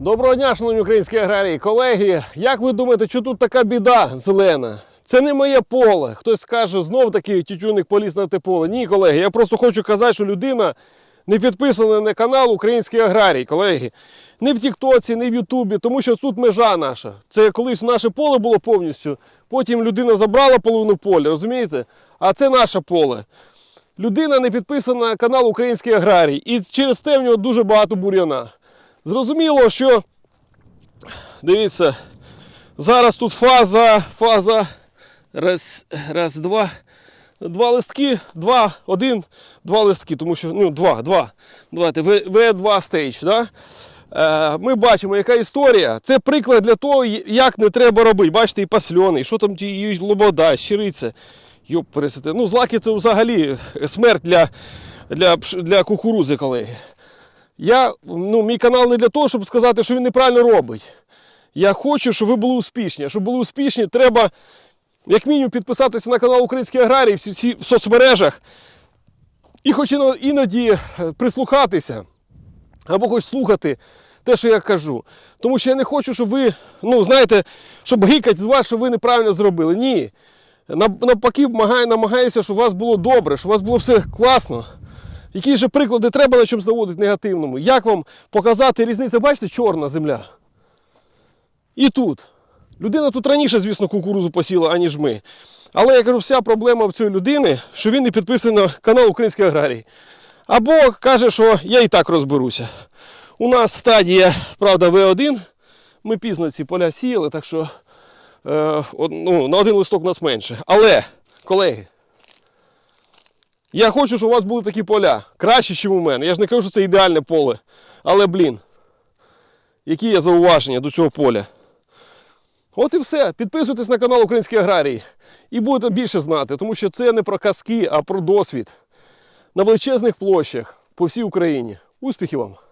Доброго дня, шановні українські аграрії. Колеги, як ви думаєте, що тут така біда зелена? Це не моє поле. Хтось скаже, знов таки тютюник поліз на те поле. Ні, колеги, я просто хочу казати, що людина не підписана на канал Український аграрій, колеги. Не в Тіктоці, не в Ютубі, тому що тут межа наша. Це колись наше поле було повністю. Потім людина забрала половину поля, розумієте? А це наше поле. Людина не підписана на канал Український аграрій. І через те в нього дуже багато бур'яна. Зрозуміло, що дивіться, зараз тут фаза, фаза. Раз, раз, два. Два листки, два, один, два листки, тому що ну, два, два. Давайте, В2 стейдж. Да? Е, ми бачимо, яка історія. Це приклад для того, як не треба робити. Бачите, і пасльони, що там ті і лобода, щириця. Йоп, пересете. Ну, злаки це взагалі смерть для, для, для кукурудзи, колеги. Я, ну, мій канал не для того, щоб сказати, що він неправильно робить. Я хочу, щоб ви були успішні. Щоб були успішні, треба як мінімум підписатися на канал Український аграрій всі, всі в соцмережах. І хоч іноді е, прислухатися або хоч слухати те, що я кажу. Тому що я не хочу, щоб ви, ну, знаєте, щоб гикать з вас, що ви неправильно зробили. Ні. Навпаки, намагаюся, щоб у вас було добре, щоб у вас було все класно. Які ж приклади треба на чомусь наводити негативному? Як вам показати різницю? Бачите, чорна земля. І тут. Людина тут раніше, звісно, кукурузу посіла, аніж ми. Але я кажу, вся проблема в цієї людини, що він не підписаний на канал Український аграрій. Або каже, що я і так розберуся. У нас стадія, правда, В1. Ми пізно ці поля сіяли, так що е, ну, на один листок у нас менше. Але, колеги, я хочу, щоб у вас були такі поля. Краще, ніж у мене. Я ж не кажу, що це ідеальне поле. Але, блін, які є зауваження до цього поля? От і все. Підписуйтесь на канал Український аграрій і будете більше знати, тому що це не про казки, а про досвід на величезних площах по всій Україні. Успіхів вам!